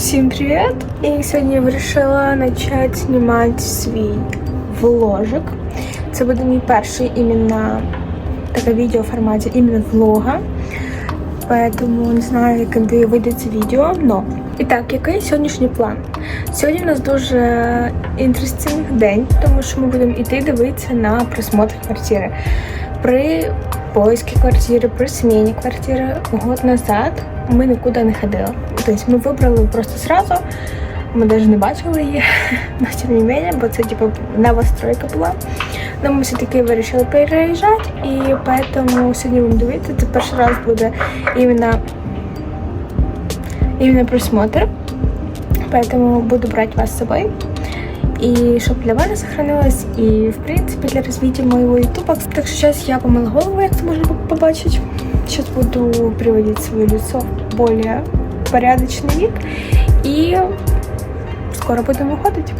Всім привіт! І сьогодні я вирішила почати знімати свій вложик. Це буде мій перший іменно таке відео в форматі іменно влога. Поэтому не знаю, коли вийде це відео. Но. І так, який сьогоднішній план? Сьогодні у нас дуже інтересний день, тому що ми будемо йти дивитися на просмотр квартири. При поиске квартири, при зміні квартири год назад ми нікуди не ходили. Тобто ми вибрали просто сразу. Ми навіть не бачили її, але тим не менше, бо це типу новостройка була. Но ми все-таки вирішили переїжджати, і тому сьогодні будемо дивитися. Це перший раз буде іменно, іменно просмотр. Поэтому буду брать вас с собой И чтобы для вас сохранилось, и в принципе для развития моего ютуба. Так что сейчас я помыла голову, как можно побачить. Сейчас буду приводить свое лицо в более порядочный вид. И скоро будем выходить.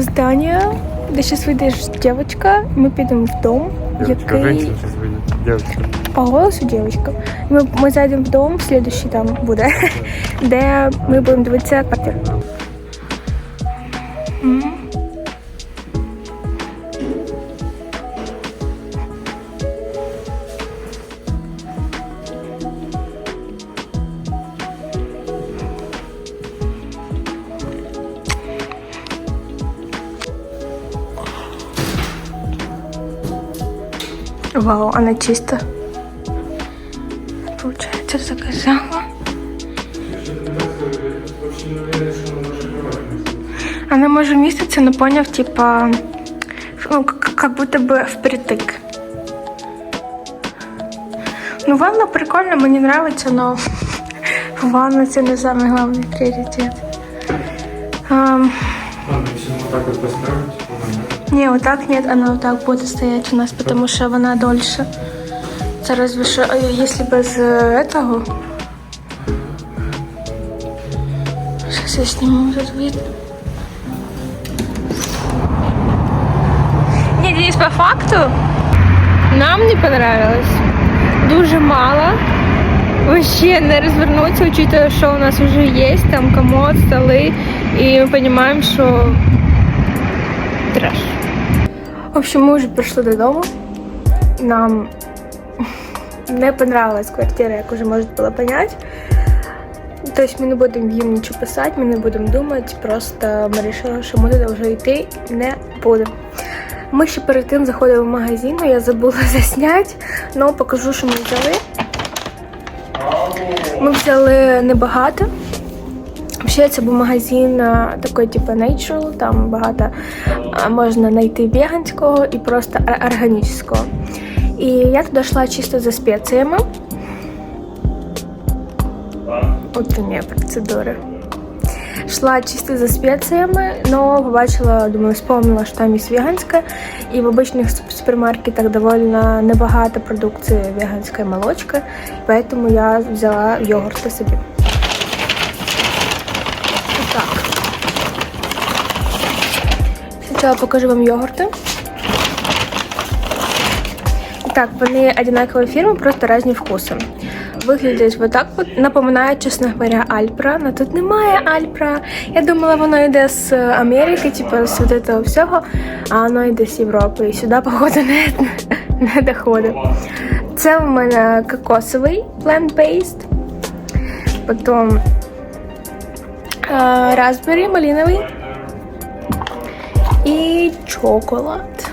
До здання, де зараз вийдеш дівчинка, ми підемо в дом, Девочка, який женщина сейчас выйдет. Девочка. по голосу дівчинка. Ми, ми зайдемо в дом, слідущий там буде, де ми будемо дивитися квартиру. М. Вау, она чисто. Получается, заказала. Она может міститься, но поняв, типа, ну, к- как будто бы впритык. Ну, ванна прикольно, мені нравится, но ванна це не самый главный приоритет. Ам, Ладно, если вот так вот поставить, то нормально. Не, вот так нет, она вот так будет стоять у нас, потому что она дольше. Це разве що, е, если без е, этого. Сейчас я сниму этот вид. Ні, Денис, по факту нам не понравилось. Дуже мало. Вообще не развернуться, учитывая, что у нас уже есть там комод, столы, и мы понимаем, что трэш. в общем, ми вже прийшли додому. Нам не понравилась квартира, як вже можна було понять. Тобто ми не будемо їм нічого писати, ми не будемо думати, просто ми вирішили, що ми туди вже йти не будемо. Ми ще перед тим заходили в магазин, я забула засняти, але покажу, що ми взяли. Ми взяли небагато. Ще це був магазин а, такий, типу Natural, там багато а, можна знайти веганського і просто ор- органічного. І я туди йшла чисто за спеціями. От у мене процедури. Шла чисто за спеціями, но побачила, думаю, вспомнила, що там є веганське. І в обычных суп- супермаркетах довольно небагато продукції веганської молочки, поэтому я взяла йогурти собі. Сначала покажу вам йогурти. Так, вони одинакової фірми, просто різні вкуси. Виглядять вот так чесно говоря, Альпра. Но тут немає Альпра. Я думала, воно йде з Америки, типу з вот этого всього, а воно йде з Європи. І сюди, походу, не, не доходить. Це в мене кокосовий plant-based. Потім е, распбері малиновий і чоколад.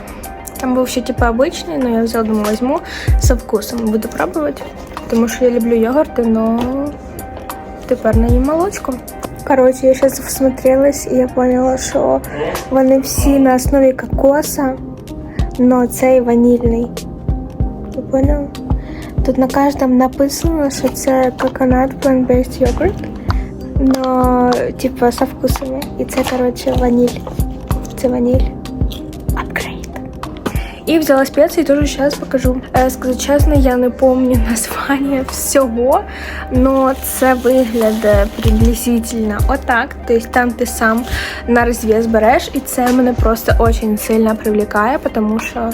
Там був ще типу обичний, но я взяла, думаю, возьму со вкусом. Буду пробувати. Тому що я люблю йогурти, но тепер не їм молочко. Коротше, я зараз всмотрелась і я поняла, що вони всі на основі кокоса, но цей ванільний. Ви поняли? Тут на кожному написано, що це coconut plant-based yogurt, но типа со вкусами. І це, коротше, ваніль. Це ваніль. Апгрейд. І взяла спеції, теж зараз покажу. Е, Сказати чесно, я не пам'ятаю названня всього, но це виглядає приблизительно отак. Тобто там ти сам на розв'яз береш, і це мене просто дуже сильно привлекає, тому що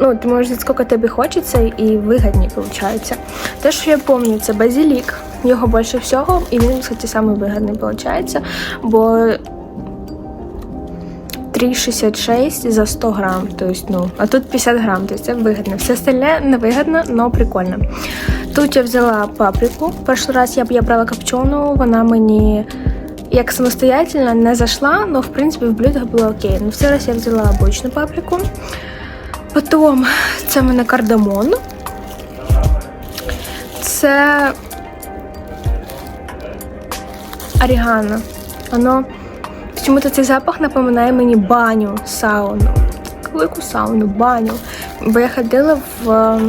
ну, ти можеш взяти, скільки тобі хочеться, і вигідні виходить. Те, що я пам'ятаю, це базилік. Його більше всього, і він, кстати, самий вигідний виходить, бо 3,66 за 100 грам, то есть, ну, а тут 50 грам, то есть вигідно. Все остальне невигідно, но прикольно. Тут я взяла паприку. Перший раз я, я брала копчену, вона мені як самостоятельно не зайшла, но в принципі в блюдах було окей. Ну, цей раз я взяла обичну паприку. Потім це в мене кардамон. Це орігано. Воно Чому-то цей запах напоминає мені баню, сауну. Велику сауну, баню. Бо я ходила в. е,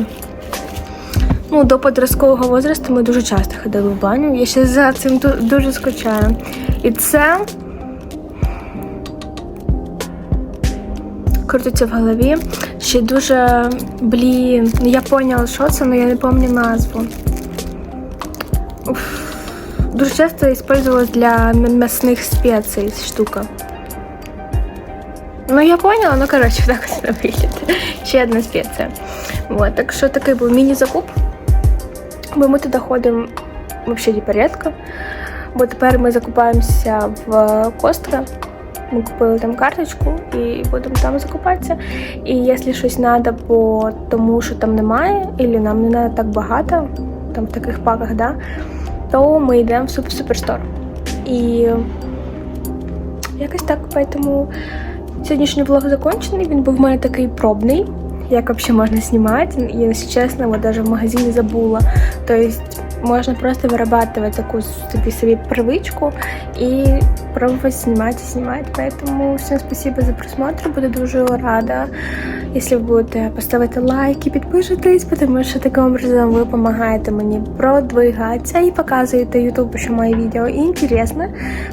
Ну, до подросткового возрасту ми дуже часто ходили в баню. Я ще за цим дуже скучаю. І це крутиться в голові. Ще дуже, блін, я поняла, що це, але я не пам'ятаю назву. Уф. Часто использовалась для мясных специй штука. Ну, я поняла, ну, коротше, так ось вона. Ще одна спеція. Вот, так що такий був міні-закуп. Бо ми туди ходимо взагалі рідко. Бо тепер ми закупаємося в Костка. Ми купили там карточку і будемо там закупатися. І якщо щось треба по тому, що там немає, або нам не треба так багато, там в таких паках, да, то ми йдемо в суп-суперстор. І якось так, поэтому сьогоднішній влог закончений. Він був в мене такий пробний, як взагалі можна знімати. І, якщо чесно, вот даже в магазині забула. Тобто можна просто вырабатывать таку собі собі привичку і пробувати знімати, знімати. Поэтому всім спасибо за просмотр. Буду дуже рада, якщо ви будете поставити лайк і підпишитесь, тому що таким образом ви допомагаєте мені продвигатися і показуєте YouTube, що моє відео інтересно.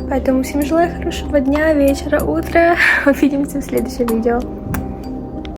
Поэтому всем желаю хорошего дня, вечера, утра. Увидимся в следующем видео.